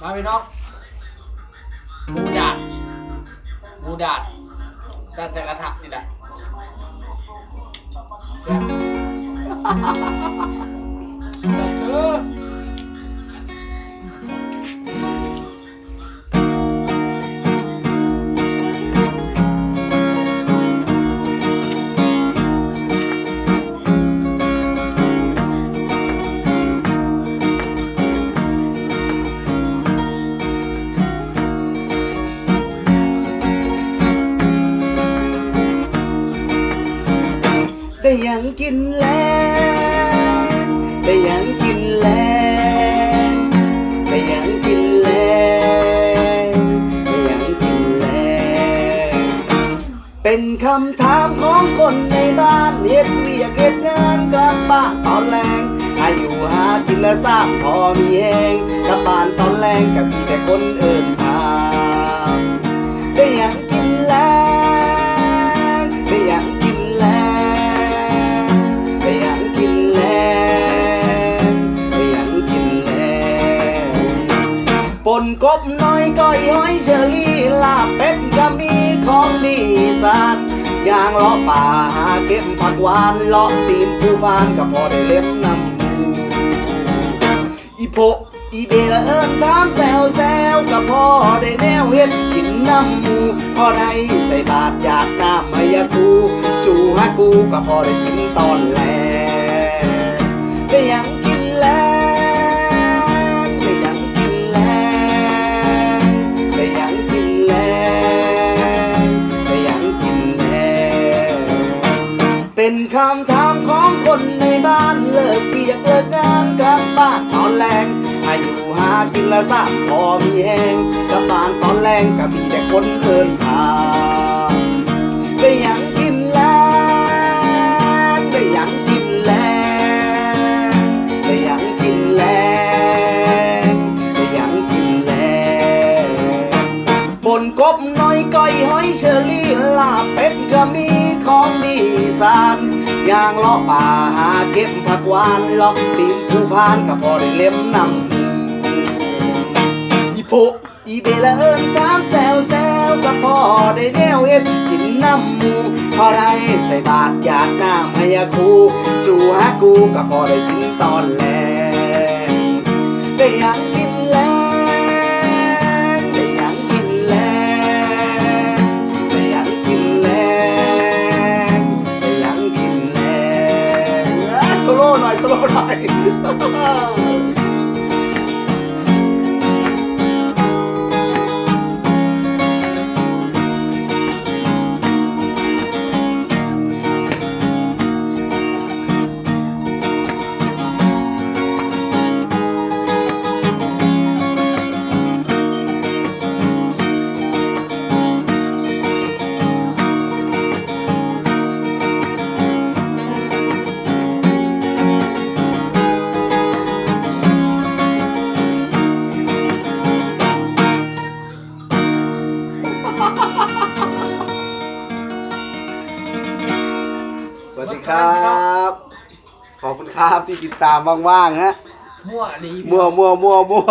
มาพี่น้องบูดาดบูดาดดาดใส่กระทะนี่แหละแซ่บเออ ได้หยังกินแล้วได้หยังกินแล้วได้หยังกินแล้วได้หยังกินแล้วเป็นคำถามของคนในบ้านเฮ็ดเวียกเฮ็ดงานกลับบ้านตอนแรงอายุหากินและสร้างพอมีแหง นกบน้อยก้อยห้อยเชอรี่ลาเป็ดก็มีของดีสานยางเลาะป่าหาเก็บผักหวานเลาะตีนผู้บ้านก็พอได้เล็บน้ำมูอีโปอีเบลเอิญถามแซวแซวก็พอได้แนวเฮ็ดกินน้ำมูพอได้ใส่บาตรอยากน้ำมายาคูจูฮากูก็พอได้กินตอนแลได้หยัง เป็นคำถามของคนในบ้านเลิกเปียกเลิกงานกลับบ้านตอนแรงอายุหากินละสามพอมีแหงกลับบ้านตอนแรงก็มีแต่คนเอินถามได้หยังกินแล้วได้หยังกินแล้วได้หยังกินแล้วได้หยังกินแล้วปนกบน้อยก้อยหอยเชอรี่ลาเป็ดก็มี สานย่างเลาะป่าหาเก็บผักหวานเลาะตีนผู้พานก็พอได้เล็มนำอีโพะอีเบละเอิญถามแซวแซวก็พอได้แนวเอ็ดกินน้ำหมูพอได้ใส่บาตรอยากน้ำให้ยาคูจูฮากูก็พอได้กินตอนแล ไร สวัสดีครับ ขอบคุณครับที่ติดตามว่างๆฮะ มั่วดีมัวมัวมัวมัว